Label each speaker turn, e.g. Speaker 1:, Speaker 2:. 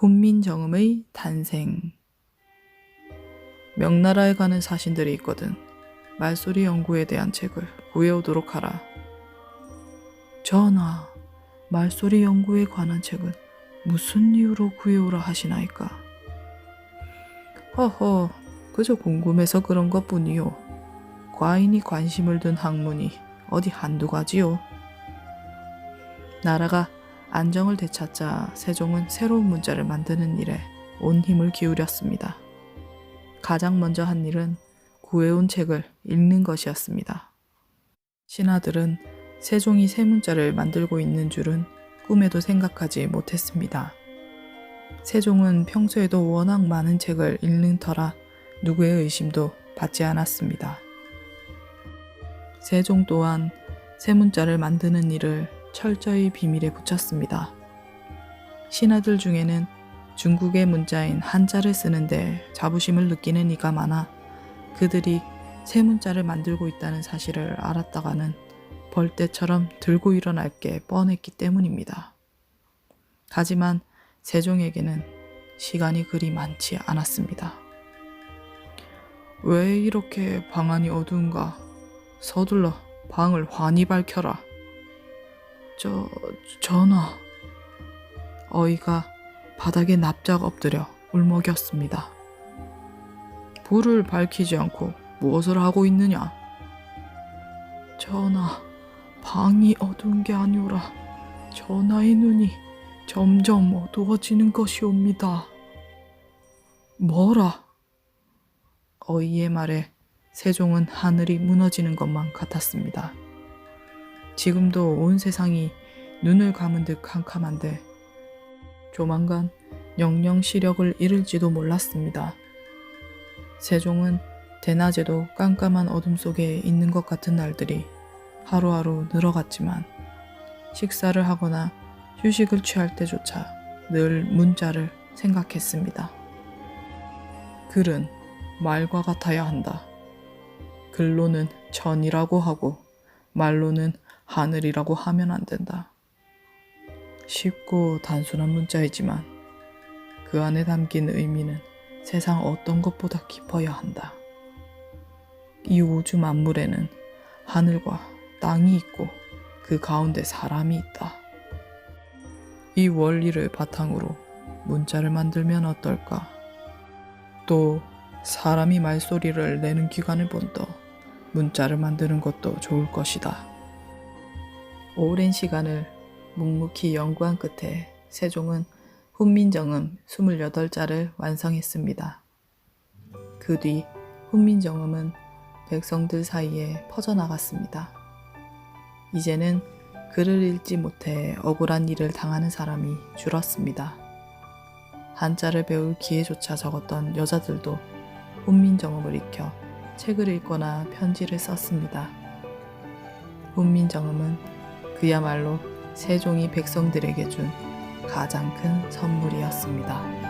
Speaker 1: 훈민정음의 탄생 명나라에 가는 사신들이 있거든 말소리 연구에 대한 책을 구해오도록 하라. 전하, 말소리 연구에 관한 책은 무슨 이유로 구해오라 하시나이까? 허허, 그저 궁금해서 그런 것 뿐이요. 과인이 관심을 둔 학문이 어디 한두 가지요. 나라가 안정을 되찾자 세종은 새로운 문자를 만드는 일에 온 힘을 기울였습니다. 가장 먼저 한 일은 구해온 책을 읽는 것이었습니다. 신하들은 세종이 새 문자를 만들고 있는 줄은 꿈에도 생각하지 못했습니다. 세종은 평소에도 워낙 많은 책을 읽는 터라 누구의 의심도 받지 않았습니다. 세종 또한 새 문자를 만드는 일을 철저히 비밀에 붙였습니다. 신하들 중에는 중국의 문자인 한자를 쓰는데 자부심을 느끼는 이가 많아 그들이 새 문자를 만들고 있다는 사실을 알았다가는 벌떼처럼 들고 일어날 게 뻔했기 때문입니다. 하지만 세종에게는 시간이 그리 많지 않았습니다. 왜 이렇게 방안이 어두운가? 서둘러 방을 환히 밝혀라. 저, 전하. 어이가 바닥에 납작 엎드려 울먹였습니다. 불을 밝히지 않고 무엇을 하고 있느냐? 전하, 방이 어두운 게 아니오라. 전하의 눈이 점점 어두워지는 것이옵니다. 뭐라? 어이의 말에 세종은 하늘이 무너지는 것만 같았습니다. 지금도 온 세상이 눈을 감은 듯 캄캄한데 조만간 영영 시력을 잃을지도 몰랐습니다. 세종은 대낮에도 깜깜한 어둠 속에 있는 것 같은 날들이 하루하루 늘어갔지만 식사를 하거나 휴식을 취할 때조차 늘 문자를 생각했습니다. 글은 말과 같아야 한다. 글로는 전이라고 하고 말로는 하늘이라고 하면 안 된다. 쉽고 단순한 문자이지만 그 안에 담긴 의미는 세상 어떤 것보다 깊어야 한다. 이 우주 만물에는 하늘과 땅이 있고 그 가운데 사람이 있다. 이 원리를 바탕으로 문자를 만들면 어떨까? 또 사람이 말소리를 내는 기관을 본떠 문자를 만드는 것도 좋을 것이다. 오랜 시간을 묵묵히 연구한 끝에 세종은 훈민정음 28자를 완성했습니다. 그 뒤 훈민정음은 백성들 사이에 퍼져나갔습니다. 이제는 글을 읽지 못해 억울한 일을 당하는 사람이 줄었습니다. 한자를 배울 기회조차 적었던 여자들도 훈민정음을 익혀 책을 읽거나 편지를 썼습니다. 훈민정음은 그야말로 세종이 백성들에게 준 가장 큰 선물이었습니다.